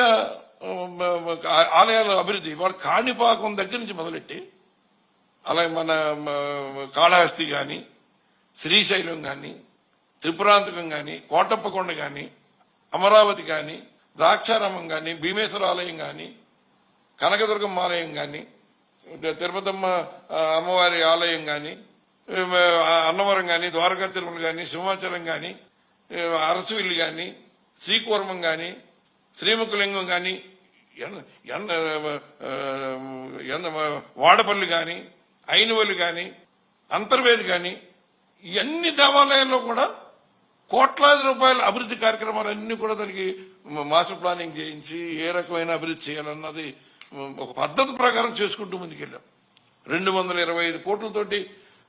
ఆ, ఆలయాల అభివృద్ధి వాడు కాణిపాకం దగ్గర నుంచి మొదలెట్టి అలాగే మన కాళహస్తి కానీ శ్రీశైలం కానీ త్రిపురాంతకం కానీ కోటప్పకొండ కానీ అమరావతి కానీ ద్రాక్షారామం కానీ భీమేశ్వర ఆలయం కానీ కనకదుర్గమ్మ ఆలయం కానీ తిరుపతమ్మ అమ్మవారి ఆలయం కానీ అన్నవరం కానీ ద్వారకా తిరుమల కానీ సింహాచలం కానీ అరసవిల్లు కానీ శ్రీకూర్మం కానీ శ్రీముఖలింగం కానీ ఎండ ఎండ వాడపల్లి కానీ అయినవల్లి కానీ అంతర్వేది కానీ ఇవన్నీ దేవాలయాల్లో కూడా కోట్లాది రూపాయల అభివృద్ధి కార్యక్రమాలు అన్ని కూడా దానికి మాస్టర్ ప్లానింగ్ చేయించి ఏ రకమైన అభివృద్ధి చేయాలన్నది ఒక పద్ధతి ప్రకారం చేసుకుంటూ ముందుకెళ్ళాం. రెండు వందల ఇరవై ఐదు కోట్లతోటి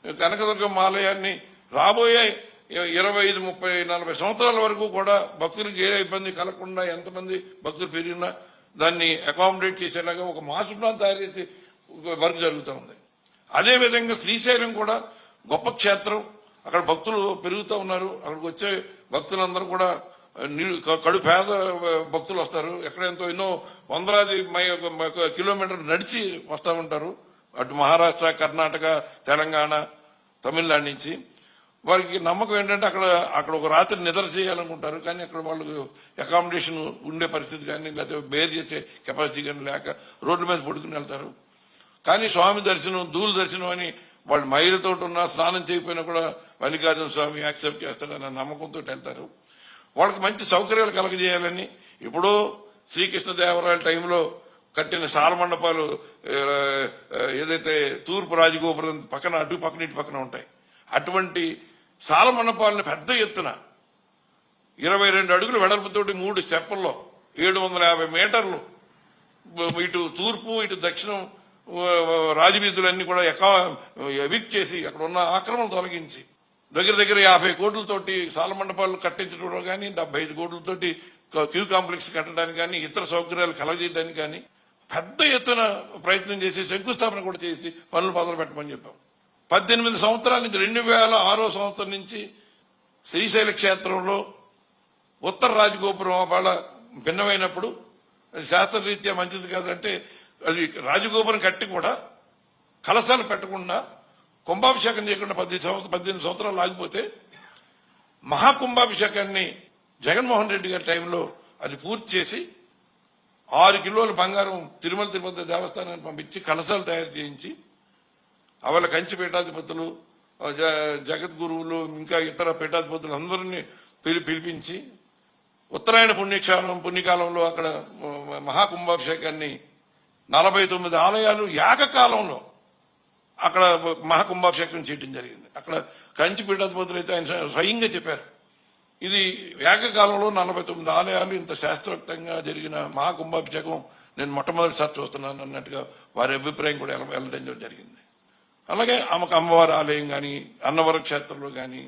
కనకదుర్గమ్మ ఆలయాన్ని రాబోయే ఇరవై ఐదు ముప్పై నలభై సంవత్సరాల వరకు కూడా భక్తులకు ఏ ఇబ్బంది కలగకుండా ఎంతమంది భక్తులు పెరిగినా దాన్ని అకామిడేట్ చేసేలాగా ఒక మాసుడా తయారు చేసి వర్క్ జరుగుతూ ఉంది. అదేవిధంగా శ్రీశైలం కూడా గొప్ప క్షేత్రం. అక్కడ భక్తులు పెరుగుతూ ఉన్నారు. అక్కడికి వచ్చే భక్తులందరూ కూడా నీ- కడు పేద భక్తులు వస్తారు. ఎక్కడ ఎంతో ఎన్నో వందలాది మై కిలోమీటర్లు నడిచి వస్తూ ఉంటారు. అటు మహారాష్ట్ర కర్ణాటక తెలంగాణ తమిళనాడు నుంచి. వారికి నమ్మకం ఏంటంటే అక్కడ అక్కడ ఒక రాత్రి నిద్ర చేయాలనుకుంటారు కానీ అక్కడ వాళ్ళకు అకామిడేషన్ ఉండే పరిస్థితి కానీ లేకపోతే బేర్ చేసే కెపాసిటీ కానీ లేక రోడ్ల మీద పడుకుని వెళ్తారు. కానీ స్వామి దర్శనం దూల దర్శనం అని వాళ్ళు మహిళతో ఉన్నా స్నానం చేయకపోయినా కూడా మల్లికార్జున స్వామి యాక్సెప్ట్ చేస్తాడన్న నమ్మకంతో వెళ్తారు. వాళ్ళకి మంచి సౌకర్యాలు కలగజేయాలని ఎప్పుడో శ్రీకృష్ణదేవరాయల టైంలో కట్టిన సాలమండపాలు ఏదైతే తూర్పు రాజగోపురం పక్కన అటు పక్కన ఇటు పక్కన ఉంటాయి. అటువంటి సాల మండపాలను పెద్ద ఎత్తున ఇరవై రెండు అడుగులు వెడల్పుతోటి మూడు స్టెప్పుల్లో ఏడు వందల యాభై మీటర్లు ఇటు తూర్పు ఇటు దక్షిణం రాజవీధులన్నీ కూడా ఎకా ఎవిక్ చేసి అక్కడ ఉన్న ఆక్రమణ తొలగించి దగ్గర దగ్గర యాభై కోట్లతోటి సాల మండపాలు కట్టించడం కానీ డెబ్బై ఐదు కోట్లతోటి క్యూ కాంప్లెక్స్ కట్టడానికి కానీ ఇతర సౌకర్యాలు కలగజేయడానికి కానీ పెద్ద ఎత్తున ప్రయత్నం చేసి శంకుస్థాపన కూడా చేసి పనులు మొదలు పెట్టమని చెప్పాం. పద్దెనిమిది సంవత్సరాల నుంచి రెండు వేల ఆరో సంవత్సరం నుంచి శ్రీశైల క్షేత్రంలో ఉత్తర రాజగోపురం వాళ్ళ భిన్నమైనప్పుడు అది శాస్త్రరీత్యా మంచిది కాదంటే అది రాజగోపురం కట్టి కూడా కలశాలు పెట్టకుండా కుంభాభిషేకం చేయకుండా పద్దెనిమిది సంవత్సరం పద్దెనిమిది సంవత్సరాలు ఆగిపోతే మహాకుంభాభిషేకాన్ని జగన్మోహన్ రెడ్డి గారి టైంలో అది పూర్తి చేసి ఆరు కిలోల బంగారం తిరుమల తిరుపతి దేవస్థానానికి పంపించి కలశాలు తయారు చేయించి అవల కంచి పీఠాధిపతులు జ- జగద్గురువులు ఇంకా ఇతర పీఠాధిపతులు అందరినీ పిలి పిలిపించి ఉత్తరాయణ పుణ్యక్షాలం పుణ్యకాలంలో అక్కడ మహాకుంభాభిషేకాన్ని నలభై తొమ్మిది ఆలయాలు ఏకకాలంలో అక్కడ మహాకుంభాభిషేకం చేయడం జరిగింది. అక్కడ కంచి పీఠాధిపతులు అయితే ఆయన స్వయంగా చెప్పారు. ఇది ఏకకాలంలో నలభై తొమ్మిది ఆలయాలు ఇంత శాస్త్రోక్తంగా జరిగిన మహాకుంభాభిషేకం నేను మొట్టమొదటిసారి చూస్తున్నాను అన్నట్టుగా వారి అభిప్రాయం కూడా వెళ్ళడం జరిగింది. అలాగే ఆమెకు అమ్మవారి ఆలయం కానీ అన్నవరం క్షేత్రంలో కానీ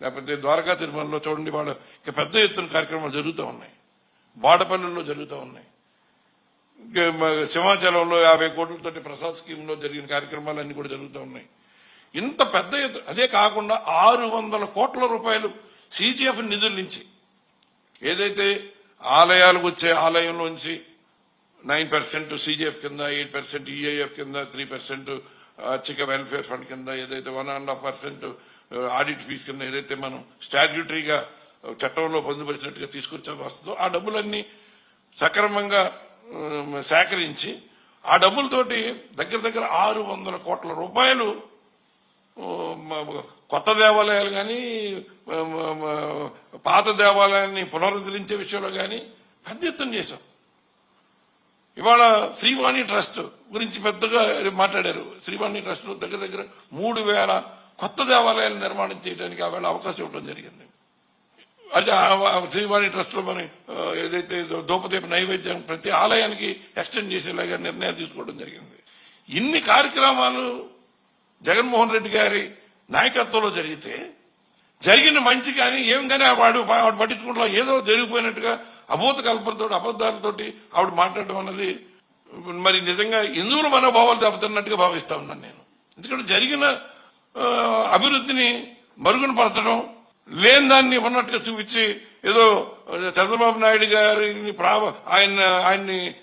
లేకపోతే ద్వారకా తిరుమలలో చూడండి వాళ్ళ ఇక పెద్ద ఎత్తున కార్యక్రమాలు జరుగుతూ ఉన్నాయి. బాడపల్లిలో జరుగుతూ ఉన్నాయి. సింహాచలంలో యాభై కోట్లతోటి ప్రసాద్ స్కీమ్లో జరిగిన జరిగిన కార్యక్రమాలన్నీ కూడా జరుగుతూ ఉన్నాయి. ఇంత పెద్ద ఎత్తు అదే కాకుండా ఆరు వందల కోట్ల రూపాయలు సిజిఎఫ్ నిధుల నుంచి ఏదైతే ఆలయాలకు వచ్చే ఆలయంలోంచి నైన్ పర్సెంట్ సిజిఎఫ్ కింద ఎయిట్ పర్సెంట్ ఈఐఎఫ్ కింద త్రీ పర్సెంట్ అర్చిక వెల్ఫేర్ ఫండ్ కింద ఏదైతే one and half percent audit fee కింద ఏదైతే మనం స్టాట్యూటరీగా చట్టంలో పొందుపరిచినట్టుగా తీసుకొచ్చా వస్తుందో ఆ డబ్బులన్నీ సక్రమంగా సేకరించి ఆ డబ్బులతోటి దగ్గర దగ్గర ఆరు వందల కోట్ల రూపాయలు కొత్త దేవాలయాలు కానీ పాత దేవాలయాన్ని పునరుద్ధరించే విషయంలో కానీ పెద్ద ఎత్తున చేశాం. ఇవాళ శ్రీవాణి ట్రస్ట్ గురించి పెద్దగా మాట్లాడారు. శ్రీవాణి ట్రస్ట్ దగ్గర దగ్గర మూడు వేల కొత్త దేవాలయాలు నిర్మాణం చేయడానికి ఆ వేళ అవకాశం ఇవ్వడం జరిగింది. అది శ్రీవాణి ట్రస్ట్లో ఏదైతే దూపదీప నైవేద్యం ప్రతి ఆలయానికి ఎక్స్టెండ్ చేసేలాగా నిర్ణయం తీసుకోవడం జరిగింది. ఇన్ని కార్యక్రమాలు జగన్మోహన్ రెడ్డి గారి నాయకత్వంలో జరిగితే జరిగిన మంచి కానీ ఏం కానీ వాడు వాడు పట్టించుకుంటా ఏదో జరిగిపోయినట్టుగా అభూత కల్పనతో అబద్ధాలతోటి ఆవిడ మాట్లాడడం అన్నది మరి నిజంగా హిందువుల మనోభావాలు దెబ్బతిన్నట్టుగా భావిస్తా ఉన్నాను నేను. ఎందుకంటే జరిగిన అభివృద్ధిని మరుగున పరచడం లేని దాన్ని ఉన్నట్టుగా చూపించి ఏదో చంద్రబాబు నాయుడు గారిని ప్రా ఆయన ఆయన్ని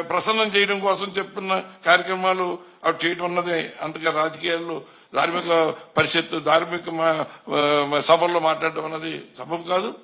ప్రసన్నం చేయడం కోసం చెప్తున్న కార్యక్రమాలు అవి చేయడం ఉన్నదే అంతగా రాజకీయాల్లో ధార్మిక పరిషత్తు ధార్మిక మా- సభల్లో మాట్లాడడం అన్నది సబబు కాదు.